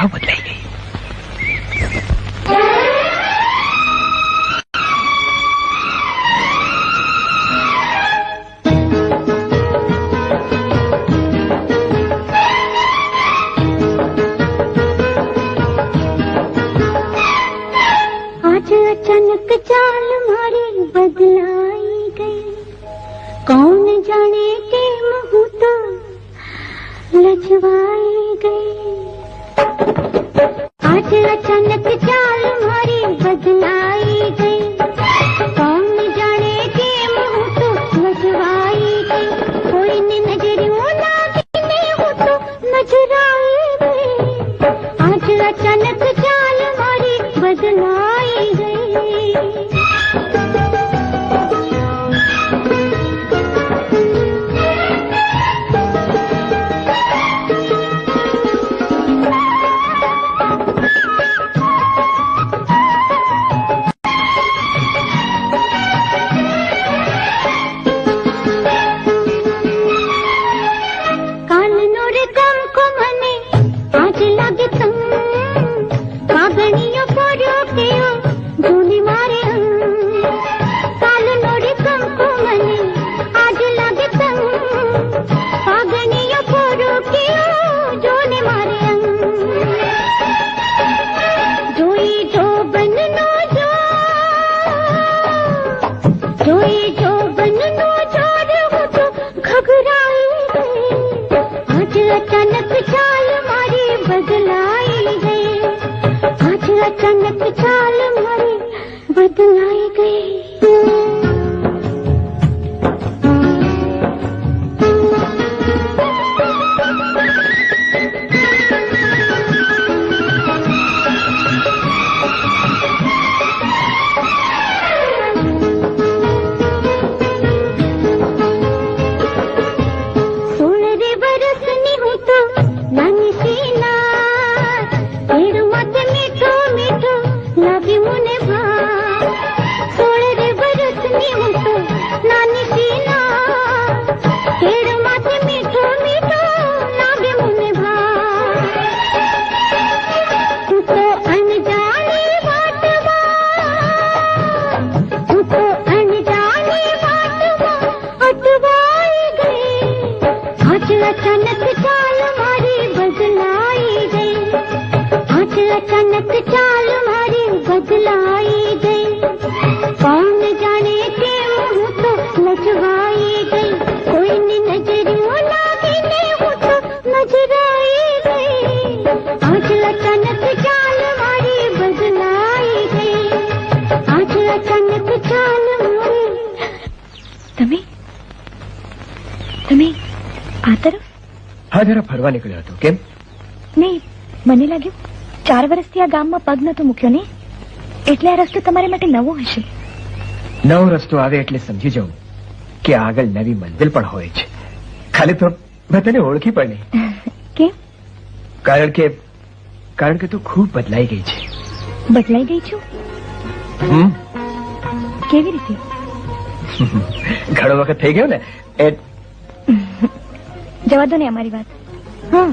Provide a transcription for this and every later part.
क्या बदलाई गई? अचानक चाल मारी बदलाई गई। कौन जाने के महू तो लजवाई गई Thank you. आज अचानक चाल मारी बदलाई गई आज अचानक चाल मारी बदलाई હા જરા ફરવા નીકળ્યો હતો. કેમ? નહીં મને લાગ્યું ચાર વર્ષથી આ ગામમાં પગ નતો મૂક્યો ને? એટલે આ રસ્તો તમારા માટે નવો હશે. નવો રસ્તો આવે એટલે સમજી જાઉં કે આગળ નવી મંદિર પણ હોય છે. ખાલી તો મેં તને ઓળખી પણ નહીં. કેમ? કારણ કે કારણ કે તું ખૂબ બદલાઈ ગઈ છે. બદલાઈ ગઈ છું? હમ? કેવી રીતે? ઘણો વખત થઈ ગયો ને એ જવા દો ને અમારી વાત. હા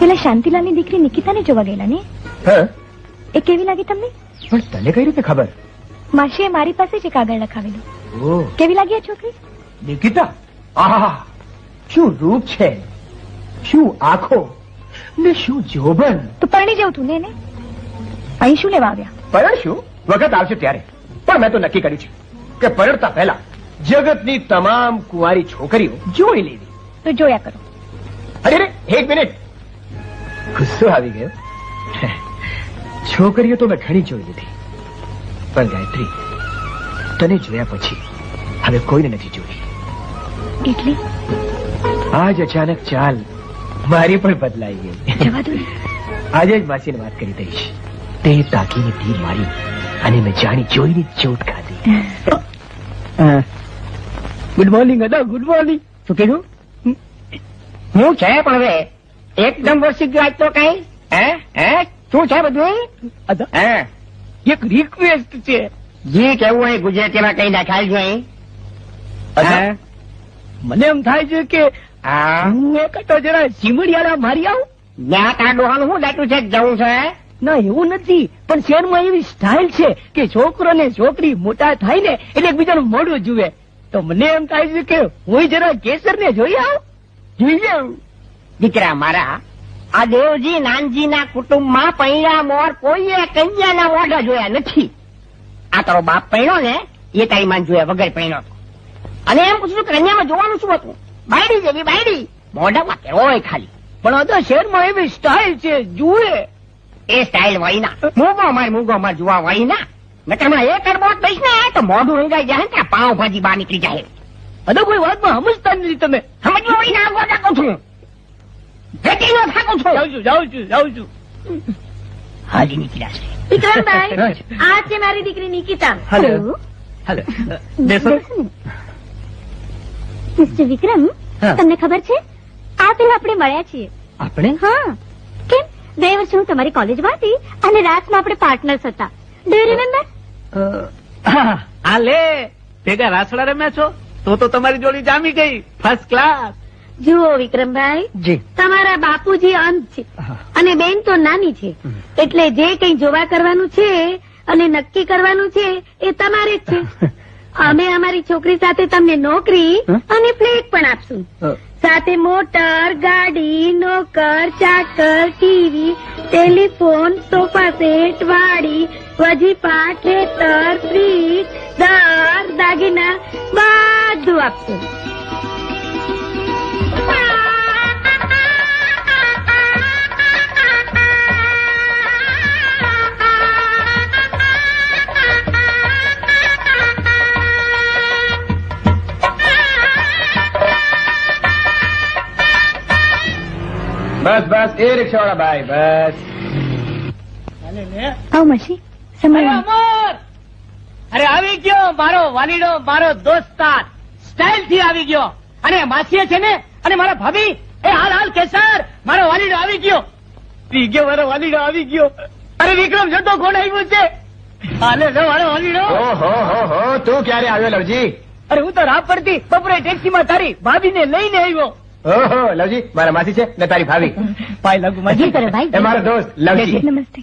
પેલા શાંતિલાલની દીકરી નિકિતાને જોવા ગયેલા ને? એ કેવી લાગી તમને? પણ તને કઈ રીતે ખબર? માસીએ મારી પાસે જ એક આગળ લખાવેલું. કેવી લાગી આ છોકરી? નિકિતા? આહા શું રૂપ છે? શું આંખો? ને શું જોબન? તો પરણી જવું તું ને એને? અહીં શું લેવા આવ્યા? પરણ શું વખત આવશે ત્યારે. પણ મેં તો નક્કી કર્યું છે કે પરણતા પહેલા જગતની તમામ કુંવારી છોકરીઓ જોઈ લેવી. તો જોયા કરો. અરે એક મિનિટ. ગુસ્સો આવી ગયો. છોકરીઓ તો મેં ઘણી જોઈ લીધી. પણ ગાયત્રી તને જોયા પછી હવે કોઈને નથી જોઈ એટલે? આજ અચાનક ચાલ મારી પણ બદલાઈ ગઈ. આજે જ માસીને વાત કરી દઈશ. તે તાકીને તીર મારી અને મેં જાણી જોઈને ચોટ ખાધી. Good morning Ada good morning. શું કીધું? હું છે પણ હવે એકદમ વર્ષી ગયો આજ તો કઈ? હે? હે? શું છે બધું? હે? એક રિક્વેસ્ટ છે. જી કેવું હોય ગુજરાતીમાં કઈ નાખાય અદા મને એમ થાય છે કે હું. એક તો જરા ચીમડિયાળા મારી આવું? ના તા ડોહાનું શું દાટું છે? જવું છે? ના એવું નથી. પણ શહેરમાં એવી સ્ટાઇલ છે કે છોકરો ને છોકરી મોટા થાય ને એટલે એકબીજાનું મોઢું જુએ. તો મને એમ થાય છે કે હું જરા કેસર ને જોઈ આવ? જોઈ દીકરા મારા, આ દેવજી નાનજી ના કુટુંબમાં પૈણા મોર કોઈએ કન્યાના ઓઢા જોયા નથી. આ તારો બાપ પૈણો ને એ તારી માન જોયા વગર પૈણો અને એમ પૂછ્યું કન્યામાં જોવાનું શું હતું? બાયડી જેવી બાયડી. મોઢામાં કે હોય ખાલી. પણ આ તો શહેરમાં એવી સ્ટાઇલ છે, જુએ. એ સ્ટાઇલ વહી ના મૂગો માર મૂગો માર, જોવા ના નકર હમણાં એક અડબોટ દઈશ ને, તો મોઢું રંગાઈ જાય ને, ત્યાં પાઉં બહાર નીકળી જાય. અદો કોઈ વાતમાં સમજતા નથી તમે. સમજવા વહી ના છું. ભેટી નો થાકું છું. જાઉં છું જાઉં છું જાઉં છું. હાજી નીકળ્યા છે. વિક્રમભાઈ આ છે મારી દીકરી નિકિતા. હેલો. હેલો. બેસો. મિસ્ટર વિક્રમ તમને ખબર છે? આ પેલા આપણે મળ્યા છીએ. આપણે? હા. કેમ? બે વર્ષ હું તમારી કોલેજમાં હતી અને રાતમાં આપણે પાર્ટનર્સ હતા. ડુ યુ રિમેમ્બર હા, આ લે. ભેગા રાસડા રમ્યા છો? તો તો તમારી જોડી જામી ગઈ. ફર્સ્ટ ક્લાસ જુઓ વિક્રમભાઈ જી. તમારા બાપુજી અંત છે. અને બેન તો નાની છે. એટલે જે કઈ જોવા કરવાનું છે અને નક્કી કરવાનું છે એ તમારે જ છે. અમે અમારી છોકરી સાથે તમને નોકરી અને ફ્લેટ પણ આપશું. સાથે મોટર ગાડી નોકર ચાકર ટીવી ટેલિફોન સોફા સેટ વાડી વજીપા ખેતર ફ્રીજ દર દાગીના બધું આપશે. બસ બસ એ રિક્ષાવાળા ભાઈ બસ. આવ મસી. અરે આવી ગયો મારો વાલીડો મારો દોસ્તાર. સ્ટાઇલથી આવી ગયો. અને માસીએ છે ને અને મારા ભાભી એ હાલ હાલ કેસર! મારો વાલીડો આવી ગયો. પી ગયો મારો વાલીડો આવી ગયો. અરે વિક્રમ જતો કોણ આવ્યું છે? હાલે લો મારો વાલીડો. ઓહો હો હો તું ક્યારે આવ્યો લવજી? અરે હું તો રાહ પડતી બપોરે ટેક્સીમાં તારી ભાભીને લઈને આવ્યો. ઓહો લવજી મારા માસી છે ને તારી ભાભી. ભાઈ લાગુ મજી કરે ભાઈ? એ મારો દોસ્ત લવજી. નમસ્તે.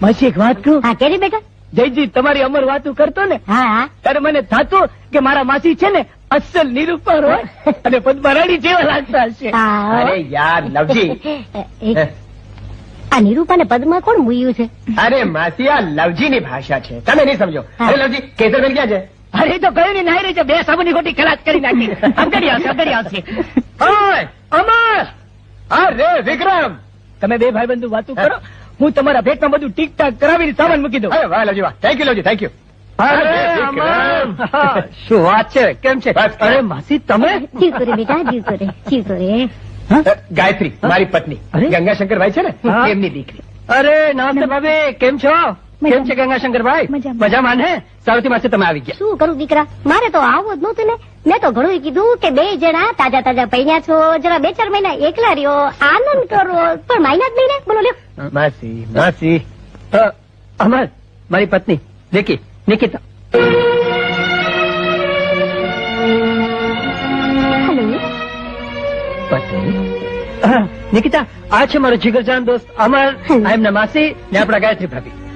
માસી એક વાત કહું? હા કેરી બેટા? જયજી તમારી અમર વાતું કરતો ને હા હા. ત્યારે મને થતું કે મારા માસી છે ને અસલ નિરૂપર હોય અને પદ્મારાણી જેવા લાગતા હશે. અરે યાર લવજી આ નિરૂપા ને પદમાં કોણ મૂયું છે? અરે માસી આ લવજીની ભાષા છે. તમે નહીં સમજો. અરે લવજી કેસરબેન ક્યાં છે? અરે તો કયું નહીં નાઈ રહી છે. બે સાબુની ખોટી ખલાસ કરી નાખી. અગડી આવશે અગડી આવશે. અમર! અરે વિક્રમ! તમે બે ભાઈ બંધુ વાતું કરો. હું તમારા ભેટમાં બધું ટીક ટાક કરાવીને સામાન મૂકી દઉં. અરે વાહ લોજી વાહ. થેન્ક યુ લોજી થેન્ક યુ! શું વાત છે? કેમ છે? અરે માસી તમે? જીવ કરે બેટા જીવ કરે જીવ કરે. ગાયત્રી મારી પત્ની. અરે? ગંગાશંકરભાઈ છે ને. એમની દીકરી. અરે નમસ્તે ભાભી કેમ છો? કેમ છે ગંગાશંકરભાઈ? મજામાં. ને? સારુથી માસી તમે આવી ગયા. શું કરું દીકરા? મારે તો આવું જ નહોતું ને. મેં તો ઘણું કીધું કે બે જણા તાજા તાજા પૈણ્યા છો. જરા બે ચાર મહિના એકલા રહ્યો. આનંદ કરો. પણ માયના જ નહીં ને? બોલો લ્યો. માસી માસી. અમર મારી પત્ની દેખી નિકિતા. નિકિતા આ છે મારો જીગરજાન દોસ્ત. અમર એમના માસી ને આપણા ગાયત્રી ભાભી.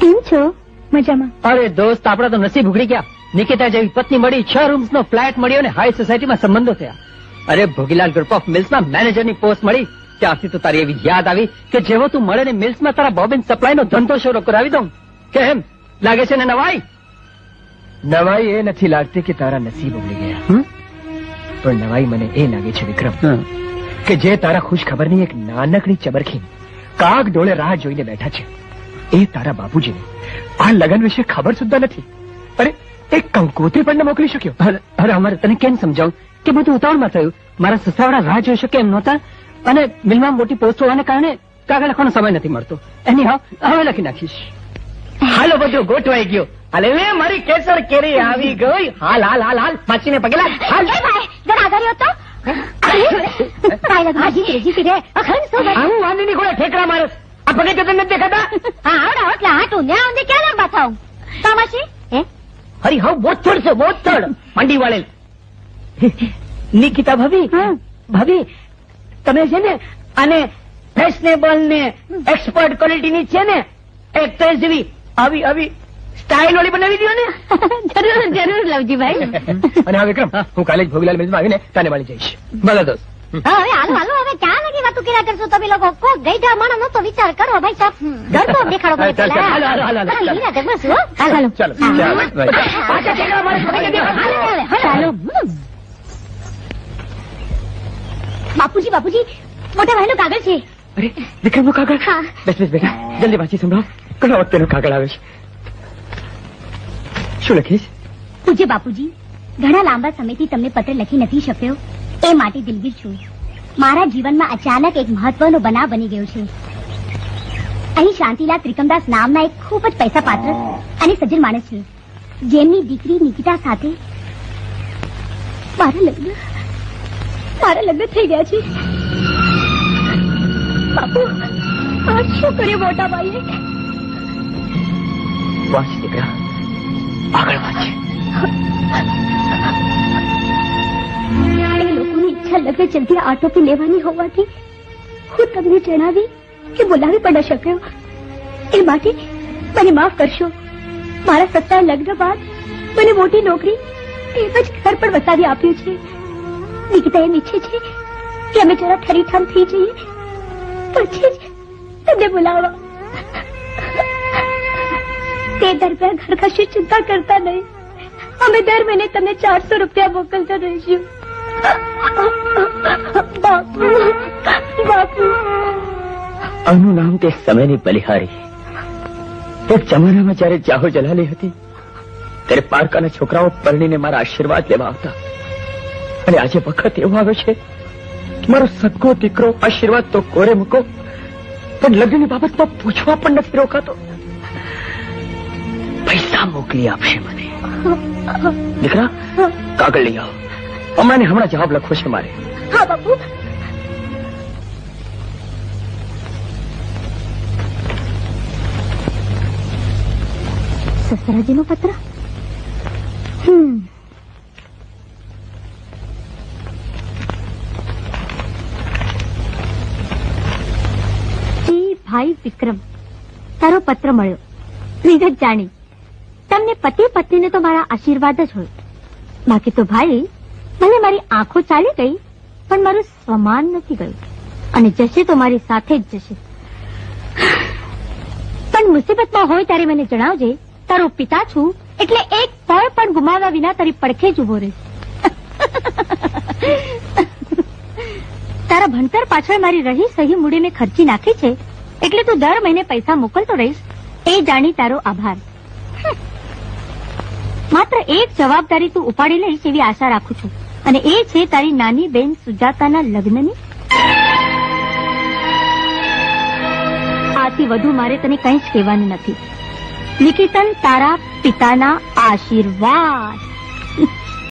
કેમ છો? મજામાં. અરે દોસ્ત આપડા તો નસીબ ઉઘડી ગયા. નિકિતા જેવી પત્ની મળી છ રૂમ્સ નો ફ્લેટ મળ્યો અને હાઈ સોસાયટીમાં સંબંધો થયા. અરે ભોગીલાલ ગ્રુપ ઓફ મિલ્સમાં મેનેજરની પોસ્ટ મળી. ત્યારથી તો તારી એવી યાદ આવી કે જેવો તું મળે ને મિલ્સમાં તારા બોબિન સપ્લાય નો ધંધો શરૂ કરાવી દઉં. કેમ લાગે છે ને નવાઈ? નવાઈ એ નથી લાગતી કે તારા નસીબ ઉગડી ગયા. પણ નવાઈ મને એ લાગે છે વિક્રમ કે જે તારા ખુશ ખબરની એક નાનકડી ચબરખી કાગ ડોળે રાહ જોઈને બેઠા છે. એ તારા બાપુજીને આ લગન વિશે ખબર સુદ્ધા નથી અરે એક કંકોત્રી પણ મોકલી શક્યો અરે અમારે તને કેમ સમજાવું કે બધું ઉતાવળમાં થયું મારા સસરાવાળા રાહ જોઈ શકે એમ નહોતા અને મિલમાં મોટી પોસ્ટ હોવાને કારણે કાગળ લખવાનો સમય નથી મળતો એની હા હવે લખી નાખીશ હાલો બધું ગોઠવાઈ ગયો હાલે લે મારી કેસર કેરી આવી ગઈ હાલ હાલ હાલ હાલ પાછીને પગેલા હાલ ભાઈ જરા આગળ રહ્યો તો અરે ભાજી રે જીતી રે અખંડ સો ભાઈ આવું વાંદીની ગોળે ઠેકડા મારે આ પગે તો નથી દેખાતા હા આવડા એટલે હાટું ન્યા ઊંધી ક્યાં લંબા થાવ તામાશી હે? હરી હાવ બોથડ છે બોથડ મંડી વાળેલ. નિકિતા ભાભી. ભાભી તમે છે ને અને ફેશનેબલ ને એક્સપર્ટ ક્વોલિટીની છે ને એક્ટ્રેસ જેવી આવી આવી સ્ટાઇલ વાળી બનાવી દો ને. જરૂર જરૂર લવજીભાઈ. અને હા વિક્રમ હું કાલે જ ભોગીલાલ મેજમાં આવીને તને મળી જઈશ. ભલે દોસ્ત. હવે હાલો હાલો હવે ક્યાં લગી વાતો કર્યા કરશો તમે લોકો? કોઈ ગઈઢા માણસ નો તો વિચાર કરો ભાઈ સાહેબ. ડર દેખાડો મને ચાલ, ચાલ, હાલો, હાલો, હાલો, હાલો. હા, નિરાંતે બસ, હાલો, હાલો. ચાલો ચાલો પાછા ઠેકડા મારે હાલો, હાલો, હાલો, હાલો. હમ. બાપુજી બાપુજી મોટા ભાઈ નો કાગળ છે. અરે વિક્રમ નો કાગળ? હા. બેસ બસ બેટા. જલ્દી વાંચી સંભળાવ. ઘણા વખતે કાગળ આવે છે. શું લખીશ? પૂજ્ય બાપુજી ઘણા લાંબા સમયથી તમને પત્ર લખી નથી શક્યો. એ માટે દિલગીર છું. મારા જીવનમાં અચાનક એક મહત્વનો બનાવ બની ગયો છે. અહીં શાંતિલાલ ત્રિકમદાસ નામના એક ખૂબ જ પૈસા પાત્ર અને સજ્જન માણસ છે. જેમની દીકરી નિકિતા સાથે મારા લગ્ન મારા લગ્ન થઈ ગયા છે. બાપુ, આ શું કર્યું મોટા ભાઈએ? વાંચ દીકરા, આગળ વાંચ. ઈચ્છા લગ્ન જલ્દી આટોપી લેવાની હોવાથી હું તમને જણાવી કે બોલાવી પણ શક્યો. એ માટે મને માફ કરશો. મારા સત્તા લગ્ન બાદ મને મોટી નોકરી એક જ ઘર પણ વસાવી આપ્યું છે. નિકિતા એમ ઈચ્છે છે કે અમે જરા ઠરીઠામ થઈ જઈએ. પછી જ તમને બોલાવો તે દરમિયાન ઘર કશું ચિંતા કરતા નહીં. અમે દર મહિને તમને ચારસો રૂપિયા મોકલતા રહીશું. આનું નામ તે સમયની બલિહારી. એક જમાનામાં જયારે જાહો જલાલી હતી, ત્યારે પારકાના છોકરાઓ પરણીને મારા આશીર્વાદ લેવા આવતા. અને આજે વખત એવો આવે છે મારો સગો દીકરો આશીર્વાદ તો કોરે મૂકો, પણ લગ્નની બાબતમાં પૂછવા પણ નથી રોકાતો. પૈસા મોકલી આપશે મને. દીકરા, કાગળ લઈ આવો. હમણાં ને હમણાં જવાબ લખવો છે મારે. હા બાપુ. સસરાજીનો પત્ર? હમ. ભાઈ વિક્રમ તારો પત્ર મળ્યો. વિગત જાણી. તમને પતિ પત્નીને તો મારા આશીર્વાદ જ હોય. બાકી તો ભાઈ મને મારી આંખો ચાલી ગઈ, પણ મારું સ્વમાન નથી ગયું. અને જશે તો મારી સાથે જ જશે. પણ મુસીબતમાં હોય ત્યારે મને જણાવજે, તારો પિતા છું, એટલે એક પળ પણ ગુમાવ્યા વિના તારી પડખે જ ઊભો રહીશ. તારા ભણતર પાછળ મારી રહી સહી મૂડીને ખર્ચી નાખી છે, એટલે તું દર મહિને પૈસા મોકલતો રહીશ, એ જાણી તારો આભાર. માત્ર એક જવાબદારી તું ઉપાડી લઈશ એવી આશા રાખું છું. અને એ છે તારી નાની બેન સુજાતાના લગ્નની? આથી વધુ મારે તને કંઈ જ કહેવાનું નથી. નિકિતન તારા પિતાના આશીર્વાદ.